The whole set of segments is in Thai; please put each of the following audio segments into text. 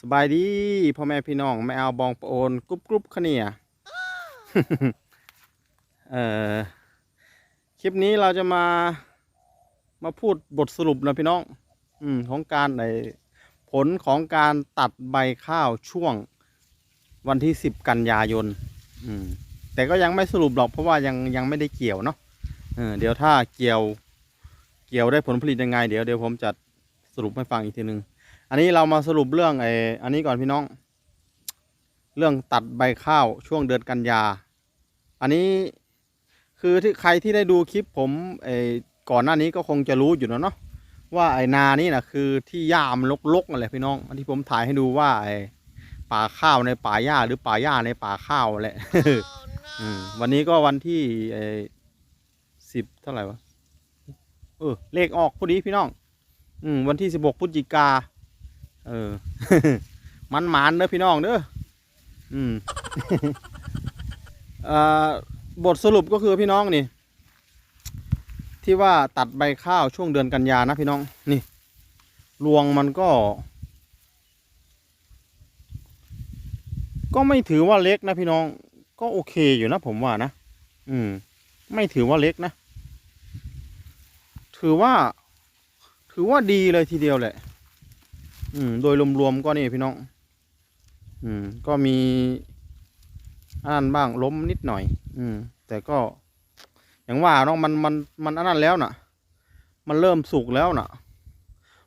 สบายดีพ่อแม่พี่น้องไม่เอาบองปโอนกรุบกรุบขเนี่ยเอ่อคลิปนี้เราจะมามาพูดบทสรุปนะพี่น้อง อืมของการในผลของการตัดใบข้าวช่วงวันที่สิบกันยายน อืม แต่ก็ยังไม่สรุปหรอกเพราะว่ายังยังไม่ได้เกี่ยวเนาะเออเดี๋ยวถ้าเกี่ยว เกี่ยวได้ผลผลิตยังไง เดี๋ยวเดี๋ยวผมจะสรุปให้ฟังอีกทีหนึ่ง อันนี้เรามาสรุปเรื่องไอ้อันนี้ก่อนพี่น้อง เรื่องตัดใบข้าวช่วงเดือนกันยา อันนี้คือที่ใครที่ได้ดูคลิปผมไอ้ก่อนหน้านี้ก็คงจะรู้อยู่แล้วเนาะว่าไอ้นานี่นะคือที่หญ้ามนรกๆนั่นแหละพี่น้องอันที่ผมถ่ายให้ดูว่าไอ้ป่าข้าวในป่าหญ้าหรือป่าหญ้าในป่าข้าวแหละวันนี้ก็วันที่ไอ้สิบเท่าไหร่วะเออเลขออกพอดีพี่น้อง อืมวันที่สิบหกพฤศจิกา เออ มันหมานเด้อพี่น้องเด้ออืมเอ่อบทสรุปก็คือพี่น้องนี่ ที่ว่าตัดใบข้าวช่วงเดือนกันยานะพี่น้องนี่รวงมันก็ ก็ไม่ถือว่าเล็กนะพี่น้อง ก็โอเคอยู่นะผมว่านะ อืม ไม่ถือว่าเล็กนะ ถือว่า ถือว่าดีเลยทีเดียวแหละ อืม โดยรวมๆก็นี่พี่น้อง อืม ก็มีอันนั้นบ้างล้มนิดหน่อย อืม แต่ก็ อย่างว่าเน้องมันมันมันอันนั้นแล้วน่ะ มันเริ่มสุกแล้วน่ะ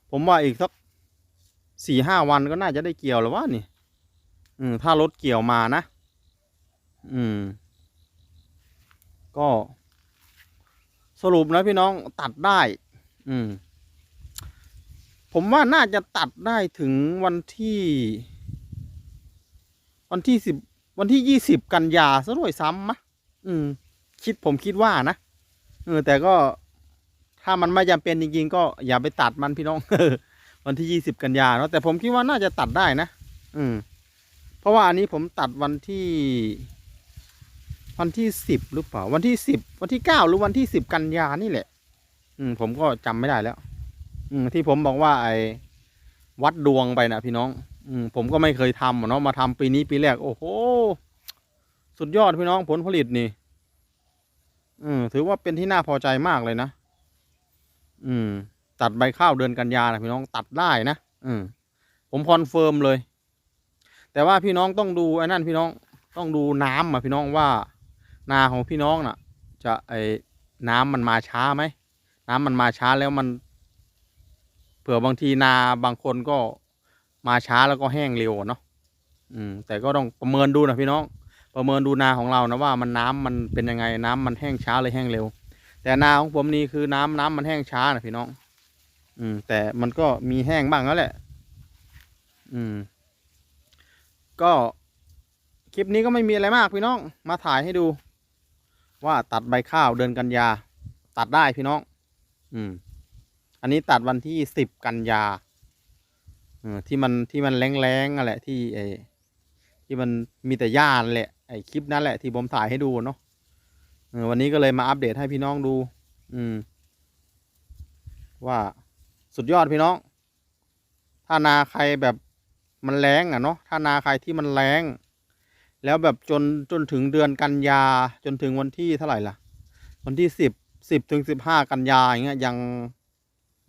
ผมว่าอีกสักสี่ห้าวันก็น่าจะได้เกี่ยวแล้วว่านี่ อืม ถ้ารถเกี่ยวมานะ อืม ก็ สรุปนะพี่น้องตัดได้ อืม ผมว่าน่าจะตัดได้ถึงวันที่ วันที่สิบวันที่ยี่สิบกันยาซะด้วยซ้ำมะอืม คิดผมคิดว่านะเออแต่ก็ถ้ามันไม่จำเป็นจริงๆก็อย่าไปตัดมันพี่น้องวันที่ยี่สิบกันยาเนาะแต่ผมคิดว่าน่าจะตัดได้นะอืม เพราะว่าอันนี้ผมตัดวันที่ วันที่สิบหรือเปล่า วันที่สิบวันที่เก้าหรือวันที่สิบกันยานี่แหละ อืม ผมก็จำไม่ได้แล้ว อืมที่ผมบอกว่าไอ้วัดดวงไปนะพี่น้อง อืมผมก็ไม่เคยทำเนาะมาทำปีนี้ปีแรก โอ้โห สุดยอดพี่น้องผลผลิตนี่ อืมถือว่าเป็นที่น่าพอใจมากเลยนะ อืม ตัดใบข้าวเดือนกันยานะพี่น้องตัดได้นะอืมผมคอนเฟิร์มเลย แต่ว่าพี่น้องต้องดูไอ้นั่นพี่น้องต้องดูน้ำอะพี่น้องว่า นาของพี่น้องน่ะ จะไอ้น้ำมันมาช้าไหมน้ำมันมาช้าแล้วมัน เผื่อบางทีนาบางคนก็มาช้าแล้วก็แห้งเร็วเนาะอืมแต่ก็ต้องประเมินดูนะพี่น้อง ประเมินดูนาของเรานะว่ามันน้ำมันเป็นยังไงน้ำมันแห้งช้าหรือแห้งเร็ว แต่นาของผมนี่คือน้ำน้ำมันแห้งช้านะพี่น้อง อืม แต่มันก็มีแห้งบ้างแล้วแหละ อืม ก็คลิปนี้ก็ไม่มีอะไรมากพี่น้อง มาถ่ายให้ดู ว่าตัดใบข้าวเดือนกันยา ตัดได้พี่น้อง อืม อันนี้ตัดวันที่สิบกันยาอที่มันที่มันแรงๆนั่นแหละที่ไอ้ที่มันมีแต่หญ้านแหละไอ้คลิปนั่นแหละที่ผมถ่ายให้ดูเนาะวันนี้ก็เลยมาอัปเดตให้พี่น้องดู อืม ว่าสุดยอดพี่น้อง ถ้านาใครแบบมันแรงอะเนาะถ้านาใครที่มันแรงแล้วแบบจนจนถึงเดือนกันยาจนถึงวันที่เท่าไหร่ล่ะ วันที่สิบสิบถึงสิบห้ากันยาอย่างเงี้ยยัง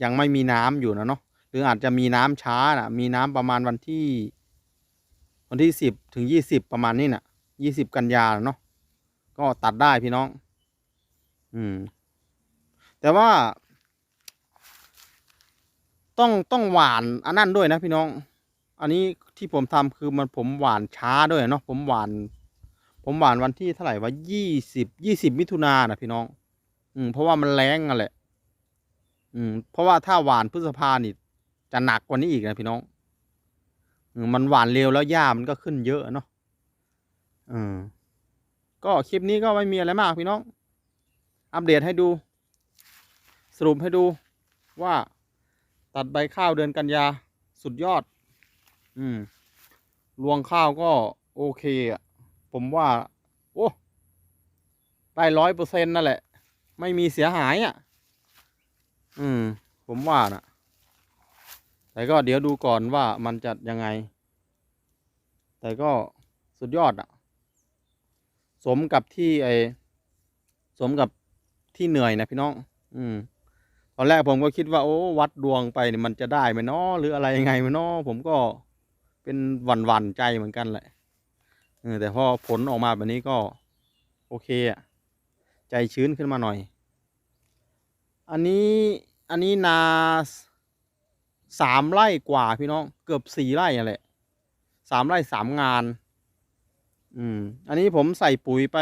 ยังไม่มีน้ำอยู่นะเนาะหรืออาจจะมีน้ำช้านะมีน้ำประมาณวันที่ วันที่สิบถึงยี่สิบประมาณนี้น่ะยี่สิบกันยาเนาะก็ตัดได้พี่น้อง อืม แต่ว่า ต้องต้องหวานอันนั้นด้วยนะพี่น้อง อันนี้ที่ผมทำคือมันผมหวานช้าด้วยเนาะผมหวาน ผมหวานวันที่เท่าไหร่วะยี่สิบยี่สิบมิถุนานะพี่น้อง อืมเพราะว่ามันแรงอะแหละ อืมเพราะว่าถ้าหวานพฤษภานี่ จะหนักกว่านี้อีกนะพี่น้องอมมันหวานเร็วแล้วหญ้ามันก็ขึ้นเยอะเนาะอืมก็คลิปนี้ก็ไม่มีอะไรมากพี่น้อง อัปเดตให้ดู สรุปให้ดูว่าตัดใบข้าวเดือนกันยาสุดยอด อืม รวงข้าวก็โอเคอะ ผมว่า โอ้ ได้ร้อยเปอร์เซ็นต์นั่นแหละ ไม่มีเสียหายอะ อืม ผมว่านะแต่ก็เดี๋ยวดูก่อนว่ามันจะยังไง แต่ก็สุดยอดอะสมกับที่ไอสมกับที่เหนื่อยนะพี่น้อง อืม ตอนแรกผมก็คิดว่าโอ้วัดดวงไปเนี่ยมันจะได้ไหมเนาะหรืออะไรยังไงไหมเนาะผมก็เป็นหวั่นหวั่นใจเหมือนกันแหละแต่พอผลออกมาแบบนี้ก็ โอเคอะใจชื้นขึ้นมาหน่อย อันนี้อันนี้นาสามไร่กว่าพี่น้องเกือบสี่ไร่อะแหละสามไร่สามงาน อืม อันนี้ผมใส่ปุ๋ยไป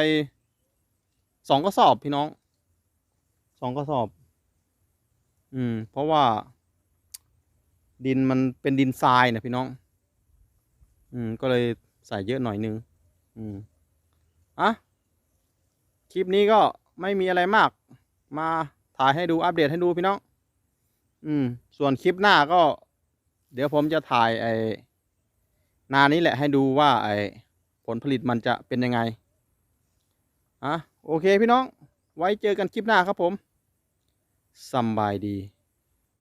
สองกระสอบพี่น้องสองกระสอบ อืม เพราะว่า ดินมันเป็นดินทรายนะพี่น้อง อืม ก็เลยใส่เยอะหน่อยนึง อืม อะ คลิปนี้ก็ไม่มีอะไรมาก มา ถ่ายให้ดูอัปเดตให้ดูพี่น้อง อืม ส่วนคลิปหน้าก็ เดี๋ยวผมจะถ่ายไอ้นานี้แหละให้ดูว่าไอ้ผลผลิตมันจะเป็นยังไงอะโอเคพี่น้อง ไว้เจอกันคลิปหน้าครับผมสบายดี